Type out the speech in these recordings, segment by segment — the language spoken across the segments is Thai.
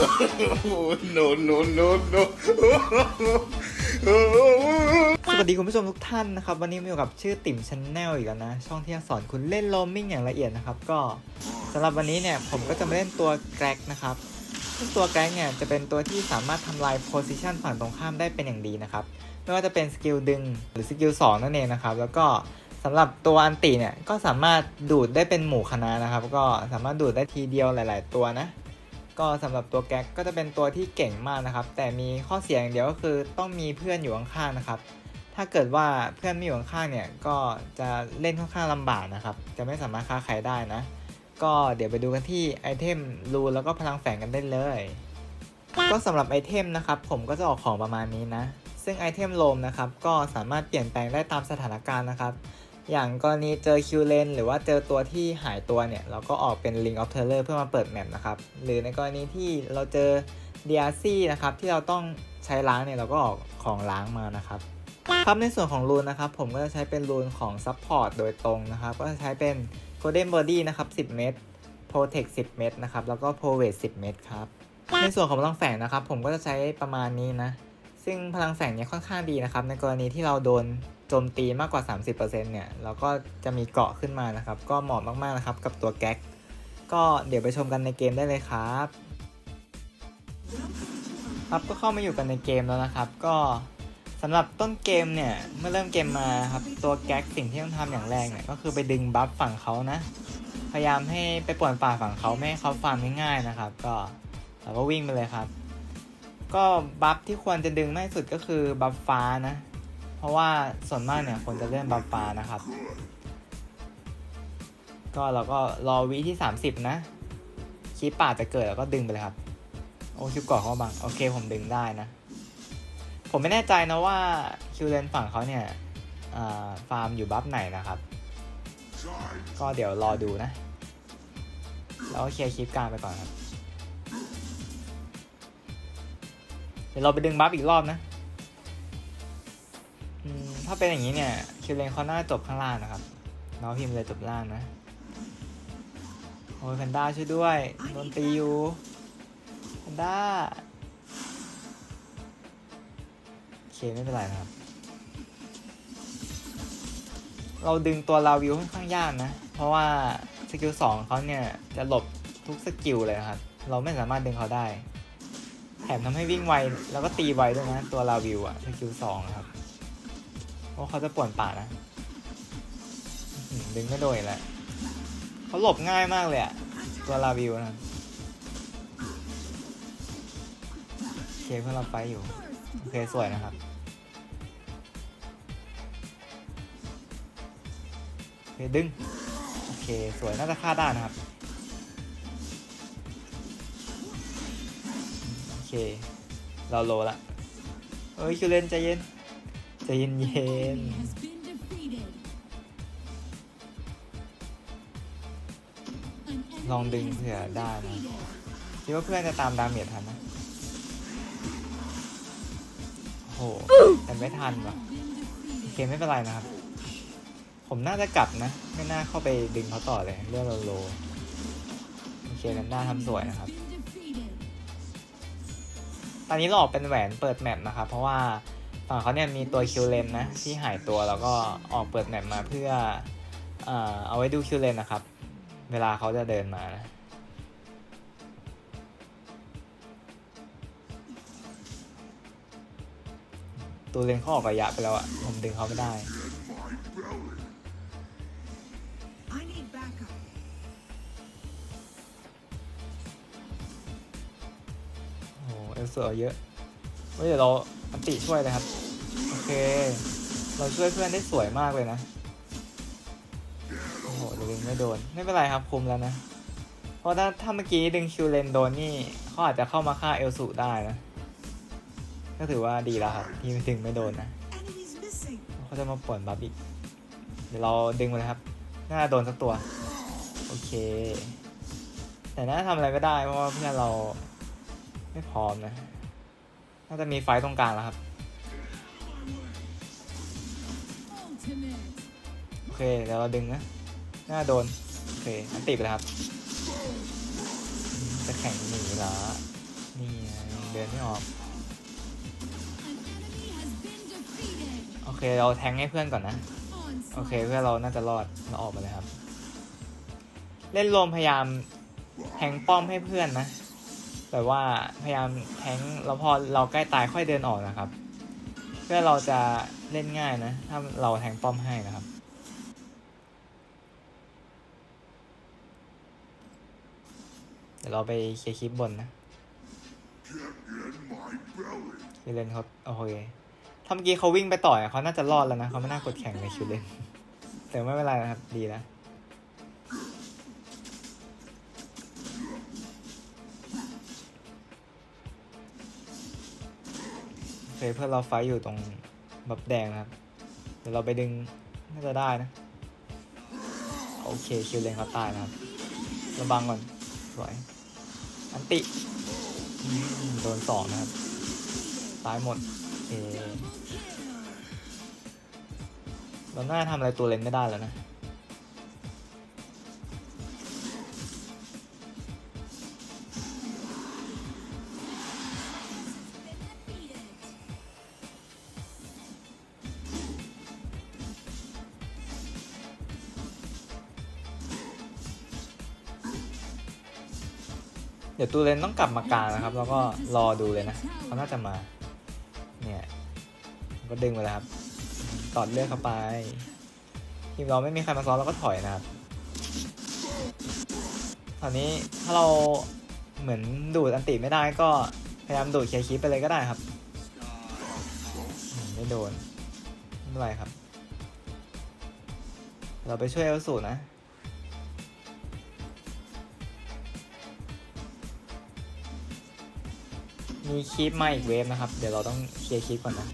Oh, no, no, no, no. สวัสดีคุณผู้ชมทุกท่านนะครับ วันนี้มาอยู่กับชื่อติ่มช n แนลอีกแล้วนะ ช่องที่จะสอนคุณเล่นโรมมิ่งอย่างละเอียดนะครับ ก็สำหรับวันนี้เนี่ยผมก็จะมาเล่นตัวแกร็กนะครับซึ่งตัวแกร็กเนี่ยจะเป็นตัวที่สามารถทำลายโพซิชันฝั่งตรงข้ามได้เป็นอย่างดีนะครับ ไม่ว่าจะเป็นสกิลดึงหรือสกิล2นั่นเองนะครับ แล้วก็สำหรับตัวอันติเนี่ยก็สามารถดูดได้เป็นหมู่คณะนะครับ ก็สามารถดูดได้ทีเดียวหลาย ๆ ตัวนะ ก็สำหรับตัวแก๊กก็จะเป็นตัวที่เก่งมากนะครับ แต่มีข้อเสียอย่างเดียวก็คือต้องมีเพื่อนอยู่ข้างๆนะครับ ถ้าเกิดว่าเพื่อนไม่อยู่ข้างๆเนี่ยก็จะเล่นค่อนข้างลำบากนะครับ จะไม่สามารถฆ่าใครได้นะ ก็เดี๋ยวไปดูกันที่ไอเทมรูแล้วก็พลังแฝงกันได้เลย ก็สำหรับไอเทมนะครับ ผมก็จะออกของประมาณนี้นะ ซึ่งไอเทมโลมนะครับ ก็สามารถเปลี่ยนแปลงได้ตามสถานการณ์นะครับ อย่างกรณีเจอคิวเลนหรือว่าเจอตัวที่หายตัวเนี่ย เราก็ออกเป็น Ring of Terror เพื่อมาเปิดแมปนะครับ หรือในกรณีที่เราเจอ DRC นะครับ ที่เราต้องใช้ล้างเนี่ย เราก็ออกของล้างมานะครับครับในส่วนของรูนนะครับ ผมก็จะใช้เป็นรูนของ Support โดยตรงนะครับ ก็จะใช้เป็น Golden Body นะครับ 10 เม็ด Protect 10 เม็ดนะครับ แล้วก็ p r o v a t 10 เม็ดครับ ในส่วนของพลังแฝงนะครับ ผมก็จะใช้ประมาณนี้นะ ซึ่งพลังแฝงเนี่ยค่อนข้างดีนะครับ ในกรณีที่เราโดน จมตีมากกว่า 30%เนี่ยเราก็จะมีเกาะขึ้นมานะครับ ก็เหมาะมากๆนะครับกับตัวแก๊ก ก็เดี๋ยวไปชมกันในเกมได้เลยครับ ครับก็เข้ามาอยู่กันในเกมแล้วนะครับ ก็สำหรับต้นเกมเนี่ยเมื่อเริ่มเกมมาครับตัวแก๊กสิ่งที่ต้องทำอย่างแรกเนี่ยก็คือไปดึงบัฟฝั่งเขานะ พยายามให้ไปป่วนป่าฝั่งเขาไม่ให้เขาฟาร์มง่ายๆนะครับ ก็เราก็วิ่งไปเลยครับ ก็บัฟที่ควรจะดึงมากที่สุดก็คือบัฟฟ้านะ เพราะว่าส่วนมากเนี่ยคนจะเล่นบัฟฟ้านะครับ ก็เราก็รอวิที่ 30 นะคีปป่าจะเกิดแล้วก็ดึงไปเลยครับ โอ้คิวก่อเข้ามาบังโอเคผมดึงได้นะ ผมไม่แน่ใจนะว่าคิวเลนฝั่งเขาเนี่ยฟาร์มอยู่บัฟไหนนะครับ ก็เดี๋ยวรอดูนะแล้วเคลียร์คลิปกลางไปก่อนครับ เดี๋ยวเราไปดึงบัฟอีกรอบนะ ถ้าเป็นอย่างนี้เนี่ยคิวเลนเขาน่าจบข้างล่างนะครับน้องพิมพ์เลยจบล่างนะโอ้ยแพนด้าช่วยด้วยโดนตีอยู่แพนด้าโอเคไม่เป็นไรนะครับ เราดึงตัวลาวิวค่อนข้างยากนะ เพราะว่าสกิลสองเขาเนี่ยจะหลบทุกสกิลเลยนะครับ เราไม่สามารถดึงเขาได้ แถมทำให้วิ่งไว แล้วก็ตีไวด้วยนะ ตัวลาวิวอะสกิลสองครับ ราะเขาจะป่วนป่านะดึงไม่โดนอีกแล้วเขาหลบง่ายมากเลยอะตัวลาวิวนะโอเคเพื่อนเราไปอยู่ โอเค สวยนะครับโอเคดึง โอเค สวยน่าจะฆ่าได้นะครับ โอเค เราโลละเอ้ยคิวเลนใจเย็น ใจเย็นเย็นลองดึงเผื่อได้นะคิดว่าเพื่อนจะตามดาเมจทันนะโอ้โหแต่ไม่ทันว่ะโอเคไม่เป็นไรนะครับ ผมน่าจะกลับนะ ไม่น่าเข้าไปดึงเขาต่อเลยเรื่องโลโลโอเคกันหน้าทำสวยนะครับ ตอนนี้เราออกเป็นแหวนเปิดแมปนะครับ เพราะว่า ฝั่งเขาเนี่ยมีตัวคิวเลนนะที่หายตัวแล้วก็ออกเปิดแมปมาเพื่อเอาไว้ดูคิวเลนนะครับ เวลาเขาจะเดินมานะตัวเลนเขาออกระยะไปแล้วอะผมดึงเขาไม่ได้ โอ้เอลเซอร์เยอะ เฮ้ยเดี๋ยวเราอันติช่วยเลยครับ โอเค เราช่วยเพื่อนได้สวยมากเลยนะ โอ้โหเดี๋ยวดึงไม่โดน ไม่เป็นไรครับคุมแล้วนะ เพราะถ้าถ้าเมื่อกี้ดึงคิวเลนโดนนี่เขาอาจจะเข้ามาฆ่าเอลสูได้นะ ก็ถือว่าดีแล้วครับที่ไม่ถึงไม่โดนนะ เขาจะมาป่วนบัฟอีก เดี๋ยวเราดึงมาเลยครับ น่าโดนสักตัว โอเค แต่น่าทำอะไรไม่ได้เพราะว่าเพื่อนเราไม่พร้อมนะ น่าจะมีไฟตรงกลางแล้วครับ โอเคเดี๋ยวเราดึงนะน่าโดน โอเคอันติไปเลยครับ จะแข่งหนีเหรอ นี่ไงเดินไม่ออก โอเคเราแทงให้เพื่อนก่อนนะ โอเคเพื่อนเราน่าจะรอดเราออกมาเลยครับ เล่นรวมพยายามแทงป้อมให้เพื่อนนะ แบบว่าพยายามแทงแล้วพอเราใกล้ตายค่อยเดินออกนะครับ เพื่อเราจะเล่นง่ายนะ ถ้าเราแทงป้อมให้นะครับเดี๋ยวเราไปเคลียร์คลิปบนนะคิวเลนเขาโอเคถ้าเมื่อกี้เขาวิ่งไปต่อยเขาน่าจะรอดแล้วนะเขาไม่น่ากดแข่งในคิวเลนแต่ไม่เป็นไรนะครับดีแล้ว เคเพื่อนเราไฟอยู่ตรงบับแดงนะครับ เดี๋ยวเราไปดึงน่าจะได้นะ โอเคคิวเลนเขาตายนะครับ ระบังก่อน สวย อันติ โดนสองนะครับ ตายหมดโอเราน่าทำอะไรตัวเลนไม่ได้แล้วนะ ดี๋ยวตูเลนต้องกลับมากลางนะครับ แล้วก็รอดูเลยนะเขาน่าจะมา เนี่ยก็ดึงไปแล้วครับตอดเลือดเข้าไป ทีมเราไม่มีใครมาซ้อนเราก็ถอยนะครับตอนนี้ถ้าเราเหมือนดูดอันติไม่ได้ก็พยายามดูดเคลียร์คีปไปเลยก็ได้ครับไม่โดนไม่เป็นไรครับ เราไปช่วยเอลสูนะ มีคลิปมาอีกเวฟนะครับ เดี๋ยวเราต้องเคลียร์คลิปก่อนนะ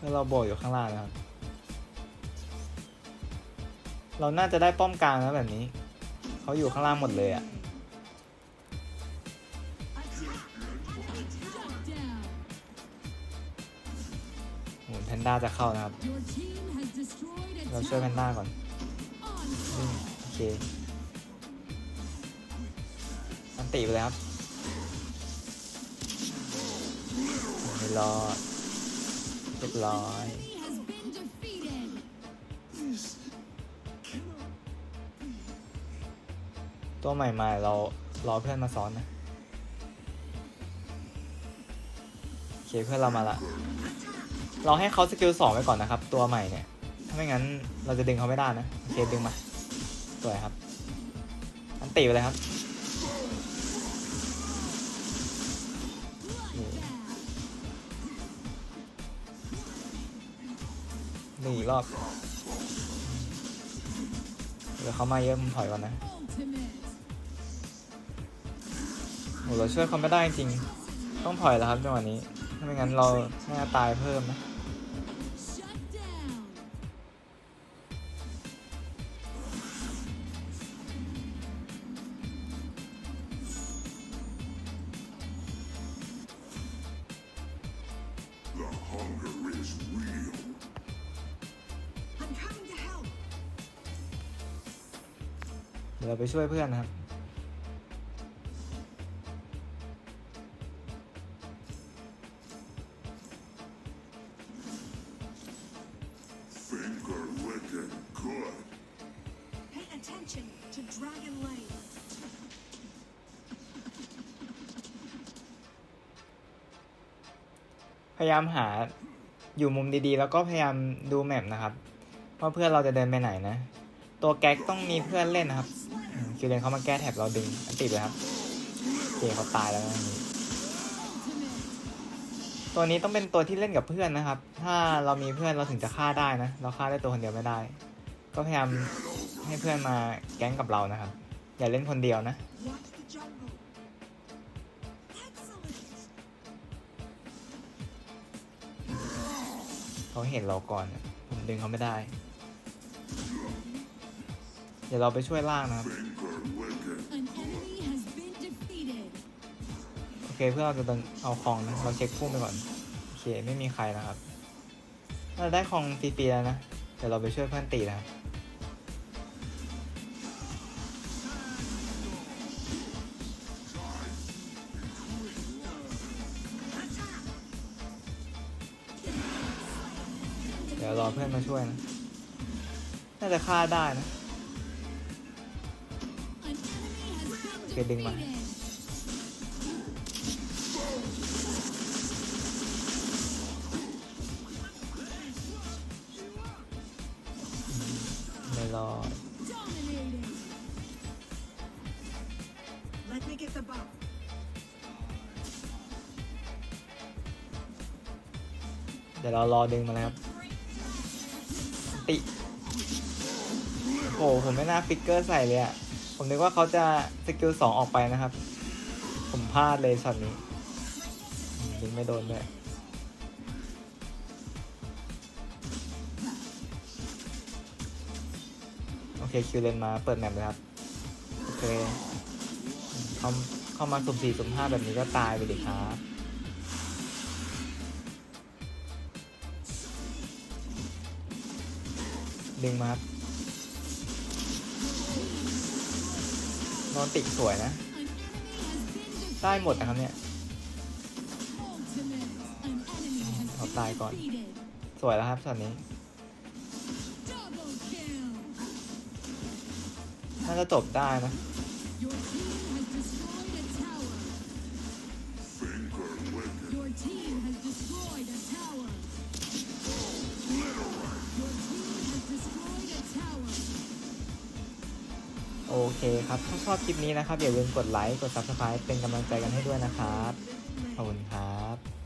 แล้วเราโบกอยู่ข้างล่างนะครับ เราน่าจะได้ป้อมกลางแล้วแบบนี้ เขาอยู่ข้างล่างหมดเลยอะ ด้าจะเข้านะครับ เราช่วยแพนด้าก่อนอโอเคอันติไปเลยครับไม่รอดเรียบร้อยตัวใหม่มาเรารอเพื่อนมาซ้อนนะโอเคเพื่อนเรามาละ เราให้เขาสกิลสองไปก่อนนะครับ ตัวใหม่เนี่ย ถ้าไม่งั้นเราจะดึงเขาไม่ได้นะโอเคดึงมาสวยครับ อันตีไปเลยครับ Bloodbath. ดึงอีกรอบเดี๋ยวเขามาเยอะผมถอยก่อนนะโหเราช่วยเขาไม่ได้จริง ต้องถอยแล้วครับจังหวะนี้ ถ้าไม่งั้นเราน่าจะตายเพิ่มนะ Shut down. I'm coming to help. เดี๋ยวเราไปช่วยเพื่อนนะครับ พยายามหาอยู่มุมดีๆ แล้วก็พยายามดูแมปนะครับว่าเพื่อนเราจะเดินไปไหนนะ ตัวแก๊กต้องมีเพื่อนเล่นนะครับอืมคิวเลนเขามาแก้แท็บเราดึงอันติดเลยครับเคเขาตายแล้วนี้ตัวนี้ต้องเป็นตัวที่เล่นกับเพื่อนนะครับ ถ้าเรามีเพื่อนเราถึงจะฆ่าได้นะ เราฆ่าได้ตัวคนเดียวไม่ได้ ก็พยายามให้เพื่อนมาแก๊งกับเรานะครับ อย่าเล่นคนเดียวนะ เขาเห็นเราก่อนอะผมดึงเขาไม่ได้ เดี๋ยวเราไปช่วยล่างนะครับ An enemy has been defeated. โอเคเพื่อเราจะเดินเอาของนะ เราเช็คพุ่มไปก่อน โอเค ไม่มีใครนะครับ เราได้ของฟรีๆแล้วนะ เดี๋ยวเราไปช่วยเพื่อนตีนะครับี๋ยวรอเพื่อนมาช่วยนะ น่าจะฆ่าได้นะเกดึงมาไม่รอเดี๋ยวเรารอดึงมาแล้ว ติ โอ้โหผมไม่น่าฟิกเกอร์ใส่เลยอะผมนึกว่าเขาจะสกิลสองออกไปนะครับ ผมพลาดเลยช็อตนี้อืมดึงไม่โดนด้วยโอเคคิวเลนมาเปิดแมปเลยครับ โอเคเข้าเข้ามาสุ่มสี่สุ่มห้าแบบนี้ก็ตายไปดิครับ ดึงมาครับนอนติดสวยนะ ได้หมดนะครับเนี่ยเอาตายก่อน สวยแล้วครับช็อตนี้ น่าจะจบได้นะ เคครับถ้าชอบคลิปนี้นะครับอย่าลืมกดไลค์กด Subscribe เป็นกำลังใจกันให้ด้วยนะครับขอบคุณครับ